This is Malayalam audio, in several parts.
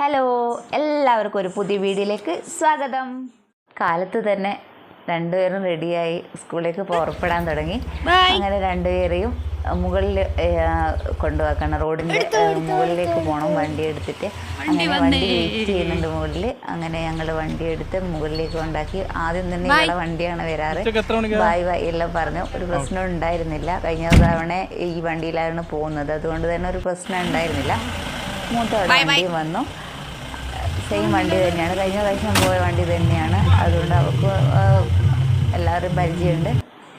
ഹലോ എല്ലാവർക്കും ഒരു പുതിയ വീഡിയോയിലേക്ക് സ്വാഗതം. കാലത്ത് തന്നെ രണ്ടുപേരും റെഡിയായി സ്കൂളിലേക്ക് പുറപ്പെടാൻ തുടങ്ങി. അങ്ങനെ രണ്ടുപേരെയും മുകളിൽ കൊണ്ടുപോക്കണം റോഡിന്റെ മുകളിലേക്ക് പോകണം വണ്ടി എടുത്തിട്ട്. അങ്ങനെ വണ്ടി വെയിറ്റ് ചെയ്യുന്നുണ്ട് മുകളിൽ അങ്ങനെ ഞങ്ങൾ വണ്ടി എടുത്ത് മുകളിലേക്ക് കൊണ്ടാക്കി. ആദ്യം തന്നെ ഇവിടെ വണ്ടിയാണ് വരാറ്. ബായ് ബായ് എല്ലാം പറഞ്ഞു. ഒരു പ്രശ്നം ഉണ്ടായിരുന്നില്ല. കഴിഞ്ഞ തവണ ഈ വണ്ടിയിലായിരുന്നു പോകുന്നത്. അതുകൊണ്ട് തന്നെ ഒരു പ്രശ്നം ഉണ്ടായിരുന്നില്ല. മൂത്ത വണ്ടിയും വന്നു. സെയിം വണ്ടി തന്നെയാണ്. കഴിഞ്ഞ പ്രാവശ്യം പോയ വണ്ടി തന്നെയാണ്. അതുകൊണ്ട് അവർക്ക് എല്ലാവരും പരിചയമുണ്ട്.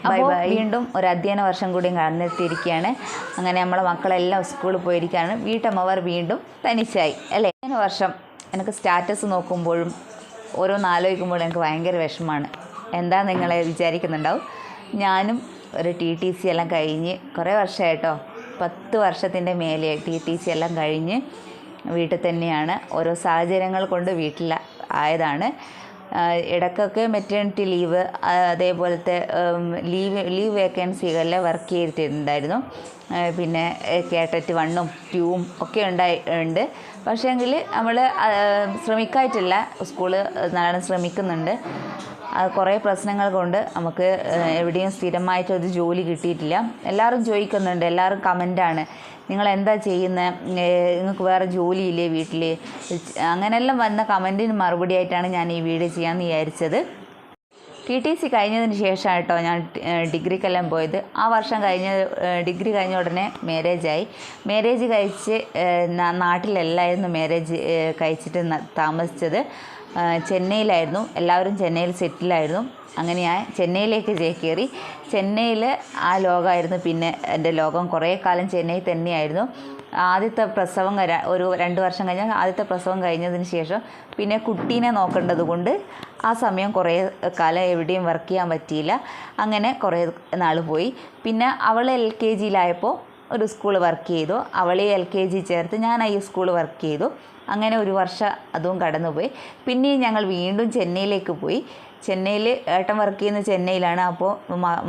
Bye bye. വീണ്ടും ഒരു അധ്യയന വർഷം കൂടി കടന്നെത്തിയിരിക്കുകയാണ്. അങ്ങനെ നമ്മളെ മക്കളെല്ലാം സ്കൂളിൽ പോയിരിക്കുകയാണ്. വീട്ടമ്മവർ വീണ്ടും തനിച്ചായി. അല്ലേ? അധ്യയന വർഷം എനിക്ക് സ്റ്റാറ്റസ് നോക്കുമ്പോഴും ഓരോന്ന് ആലോചിക്കുമ്പോഴും എനിക്ക് ഭയങ്കര വിഷമമാണ്. എന്താ നിങ്ങളെ വിചാരിക്കുന്നുണ്ടാവും? ഞാനും ഒരു ടി ടി സി എല്ലാം കഴിഞ്ഞ് കുറേ വർഷമായിട്ടോ? പത്ത് വർഷത്തിന്റെ മേലെ ടി ടി സി എല്ലാം കഴിഞ്ഞ്. വീട്ടിൽ തന്നെയാണ്. ഓരോ സാഹചര്യങ്ങൾ കൊണ്ട് വീട്ടിൽ ആയതാണ്. ഇടക്കൊക്കെ മെറ്റേണിറ്റി ലീവ് അതേപോലത്തെ ലീവ് ലീവ് വേക്കൻസികളിൽ വർക്ക് ചെയ്തിട്ടുണ്ടായിരുന്നു. പിന്നെ കേട്ടറ്റ് വണ്ണും ട്യൂവും ഒക്കെ ഉണ്ടായി ഉണ്ട്. പക്ഷേങ്കിൽ നമ്മൾ ശ്രമിക്കായിട്ടില്ല. സ്കൂൾ നല്ലോണം ശ്രമിക്കുന്നുണ്ട്. കുറേ പ്രശ്നങ്ങൾ കൊണ്ട് നമുക്ക് എവിടെയും സ്ഥിരമായിട്ടൊരു ജോലി കിട്ടിയിട്ടില്ല. എല്ലാവരും ചോദിക്കുന്നുണ്ട്. എല്ലാവരും കമന്റാണ് നിങ്ങൾ എന്താ ചെയ്യുന്നത് നിങ്ങൾക്ക് വേറെ ജോലിയില്ലേ വീട്ടിൽ അങ്ങനെയെല്ലാം വന്ന കമന്റിന് മറുപടി ആയിട്ടാണ് ഞാൻ ഈ വീഡിയോ ചെയ്യാമെന്ന് വിചാരിച്ചത്. ടി ടി സി കഴിഞ്ഞതിന് ശേഷമാണ് കേട്ടോ ഞാൻ ഡിഗ്രിക്കെല്ലാം പോയത്. ആ വർഷം കഴിഞ്ഞ ഡിഗ്രി കഴിഞ്ഞ ഉടനെ മാരേജായി മാരേജ് കഴിച്ച് നാട്ടിലല്ലായിരുന്നു മാരേജ് കഴിച്ചിട്ട് താമസിച്ചത്. ചെന്നൈയിലായിരുന്നു. എല്ലാവരും ചെന്നൈയിൽ സെറ്റിലായിരുന്നു അങ്ങനെ ഞാൻ ചെന്നൈയിലേക്ക് ചേക്കേറി ചെന്നൈയിൽ ആ ലോകമായിരുന്നു പിന്നെ എന്റെ ലോകം കുറേ കാലം ചെന്നൈ തന്നെയായിരുന്നു. ആദ്യത്തെ പ്രസവം ഒരു രണ്ട് വർഷം കഴിഞ്ഞാൽ ആദ്യത്തെ പ്രസവം കഴിഞ്ഞതിന് ശേഷം പിന്നെ കുട്ടീനെ നോക്കേണ്ടത് കൊണ്ട് ആ സമയം കുറേ കാലം എവിടെയും വർക്ക് ചെയ്യാൻ പറ്റിയില്ല. അങ്ങനെ കുറേ നാൾ പോയി. പിന്നെ അവൾ എൽ കെ ജിയിലായപ്പോൾ ഒരു സ്കൂൾ വർക്ക് ചെയ്തു. അവളെ എൽ കെ ജി ചേർത്ത് ഞാൻ ഈ സ്കൂൾ വർക്ക് ചെയ്തു. അങ്ങനെ ഒരു വർഷം അതും കടന്നുപോയി. പിന്നെയും ഞങ്ങൾ വീണ്ടും ചെന്നൈയിലേക്ക് പോയി. ചെന്നൈയിൽ ഏട്ടൻ വർക്ക് ചെയ്യുന്ന ചെന്നൈയിലാണ്. അപ്പോൾ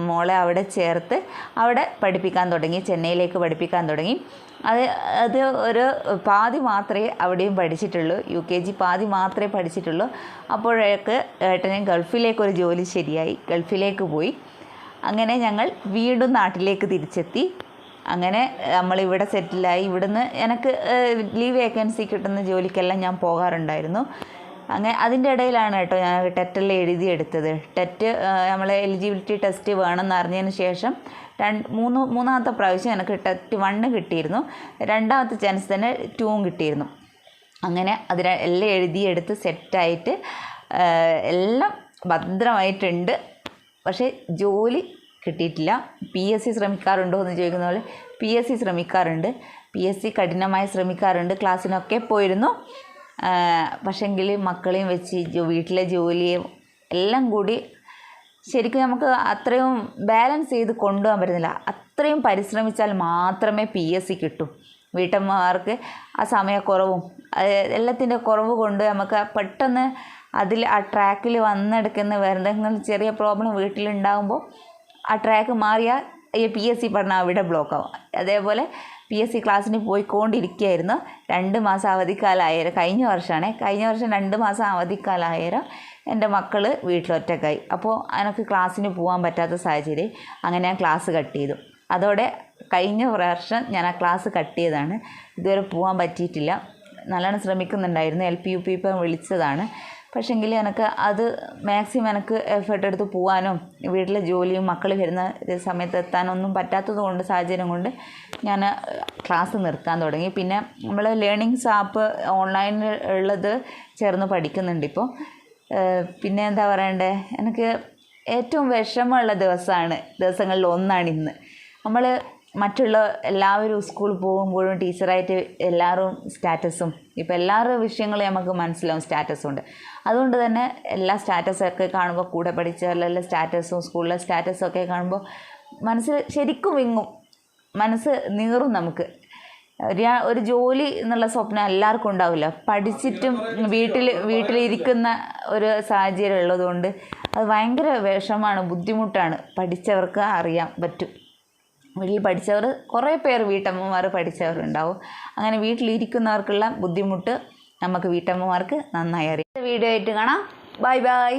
മോളെ അവിടെ ചേർത്ത് അവിടെ പഠിപ്പിക്കാൻ തുടങ്ങി. ചെന്നൈയിലേക്ക് പഠിപ്പിക്കാൻ തുടങ്ങി. അത് അത് ഒരു പാതി മാത്രമേ അവിടെയും പഠിച്ചിട്ടുള്ളൂ. യു കെ ജി പാതി മാത്രമേ പഠിച്ചിട്ടുള്ളൂ. അപ്പോഴേക്ക് ഏട്ടന് ഗൾഫിലേക്ക് ഒരു ജോലി ശരിയായി. ഗൾഫിലേക്ക് പോയി. അങ്ങനെ ഞങ്ങൾ വീണ്ടും നാട്ടിലേക്ക് തിരിച്ചെത്തി. അങ്ങനെ നമ്മളിവിടെ സെറ്റിലായി. ഇവിടുന്ന് എനിക്ക് ലീവ് വേക്കൻസി കിട്ടുന്ന ജോലിക്കെല്ലാം ഞാൻ പോകാറുണ്ടായിരുന്നു. അങ്ങനെ അതിന്റെ ഇടയിലാണ് കേട്ടോ ഞാൻ ടെറ്റെല്ലാം എഴുതിയെടുത്തത്. ടെറ്റ് നമ്മളെ എലിജിബിലിറ്റി ടെസ്റ്റ് വേണമെന്ന് അറിഞ്ഞതിന് ശേഷം രണ്ട് മൂന്ന് മൂന്നാമത്തെ പ്രാവശ്യം എനിക്ക് ടെറ്റ് വണ്ണ് കിട്ടിയിരുന്നു. രണ്ടാമത്തെ ചാൻസ് തന്നെ ടൂവും കിട്ടിയിരുന്നു. അങ്ങനെ അതിന് എല്ലാം എഴുതിയെടുത്ത് സെറ്റായിട്ട് എല്ലാം ഭദ്രമായിട്ടുണ്ട്. പക്ഷേ ജോലി കിട്ടിയിട്ടില്ല. പി എസ് സി ശ്രമിക്കാറുണ്ടോ എന്ന് ചോദിക്കുന്ന പോലെ പി എസ് സി ശ്രമിക്കാറുണ്ട്. പി എസ് സി കഠിനമായി ശ്രമിക്കാറുണ്ട്. ക്ലാസ്സിനൊക്കെ പോയിരുന്നു. പക്ഷെങ്കിൽ മക്കളെയും വെച്ച് വീട്ടിലെ ജോലിയും എല്ലാം കൂടി ശരിക്കും നമുക്ക് അത്രയും ബാലൻസ് ചെയ്ത് കൊണ്ടുപോകാൻ പറ്റുന്നില്ല. അത്രയും പരിശ്രമിച്ചാൽ മാത്രമേ പി എസ് സി കിട്ടൂ. വീട്ടമ്മമാർക്ക് ആ സമയക്കുറവും എല്ലാത്തിന്റെ കുറവ് കൊണ്ട് നമുക്ക് പെട്ടെന്ന് അതിൽ ആ ട്രാക്കിൽ വന്നെടുക്കുന്ന എന്തെങ്കിലും ചെറിയ പ്രോബ്ലം വീട്ടിലുണ്ടാകുമ്പോൾ ആ ട്രാക്ക് മാറിയാൽ പി എസ് സി പഠനം അവിടെ ബ്ലോക്ക് ആവും. അതേപോലെ പി എസ് സി ക്ലാസ്സിന് പോയിക്കൊണ്ടിരിക്കുകയായിരുന്നു രണ്ട് മാസം അവധിക്കാലമായാലും കഴിഞ്ഞ വർഷമാണ് കഴിഞ്ഞ വർഷം രണ്ട് മാസം അവധിക്കാലമായാലും എന്റെ മക്കൾ വീട്ടിലൊറ്റക്കായി അപ്പോൾ എനിക്ക് ക്ലാസ്സിന് പോകാൻ പറ്റാത്ത സാഹചര്യം അങ്ങനെ ഞാൻ ക്ലാസ് കട്ട് ചെയ്തു. അതോടെ കഴിഞ്ഞ വർഷം ഞാൻ ആ ക്ലാസ് കട്ട് ചെയ്തതാണ്. ഇതുവരെ പോകാൻ പറ്റിയിട്ടില്ല. നല്ലോണം ശ്രമിക്കുന്നുണ്ടായിരുന്നു. എൽ പി യു പി ഇപ്പം വിളിച്ചതാണ്. പക്ഷേങ്കിൽ എനിക്ക് അത് മാക്സിമം എനിക്ക് എഫേർട്ട് എടുത്ത് പോകാനും വീട്ടിലെ ജോലിയും മക്കൾ വരുന്ന സമയത്ത് എത്താനൊന്നും പറ്റാത്തത് കൊണ്ട് സാഹചര്യം കൊണ്ട് ഞാൻ ക്ലാസ് നിർത്താൻ തുടങ്ങി. പിന്നെ നമ്മൾ ലേണിങ്സ് ആപ്പ് ഓൺലൈനിൽ ഉള്ളത് ചേർന്ന് പഠിക്കുന്നുണ്ട് ഇപ്പോൾ പിന്നെ എന്താ പറയണ്ടേ? എനിക്ക് ഏറ്റവും വിഷമമുള്ള ദിവസമാണ് ദിവസങ്ങളിൽ ഒന്നാണ് ഇന്ന്. നമ്മൾ മറ്റുള്ള എല്ലാവരും സ്കൂളിൽ പോകുമ്പോഴും ടീച്ചറായിട്ട് എല്ലാവരും സ്റ്റാറ്റസും. ഇപ്പോൾ എല്ലാവരുടെ വിഷയങ്ങളും നമുക്ക് മനസ്സിലാവും സ്റ്റാറ്റസുണ്ട് അതുകൊണ്ട് തന്നെ എല്ലാ സ്റ്റാറ്റസൊക്കെ കാണുമ്പോൾ കൂടെ പഠിച്ച എല്ലാ സ്റ്റാറ്റസും സ്കൂളിലെ സ്റ്റാറ്റസൊക്കെ കാണുമ്പോൾ മനസ്സിൽ ശരിക്കും വിങ്ങും. മനസ്സ് നീറും നമുക്ക്. ഒരു ഒരു ജോലി എന്നുള്ള സ്വപ്നം എല്ലാവർക്കും ഉണ്ടാവില്ല. പഠിച്ചിട്ടും വീട്ടിൽ വീട്ടിലിരിക്കുന്ന ഒരു സാഹചര്യം ഉള്ളതുകൊണ്ട് അത് ഭയങ്കര വിഷമാണ് ബുദ്ധിമുട്ടാണ്. പഠിച്ചവർക്ക് അറിയാൻ പറ്റും. വീട്ടിൽ പഠിച്ചവർ കുറേ പേർ വീട്ടമ്മമാർ പഠിച്ചവരുണ്ടാവും. അങ്ങനെ വീട്ടിലിരിക്കുന്നവർക്കുള്ള ബുദ്ധിമുട്ട് നമുക്ക് വീട്ടമ്മമാർക്ക് നന്നായി അറിയാം. വീഡിയോ ആയിട്ട് കാണാം. Bye bye.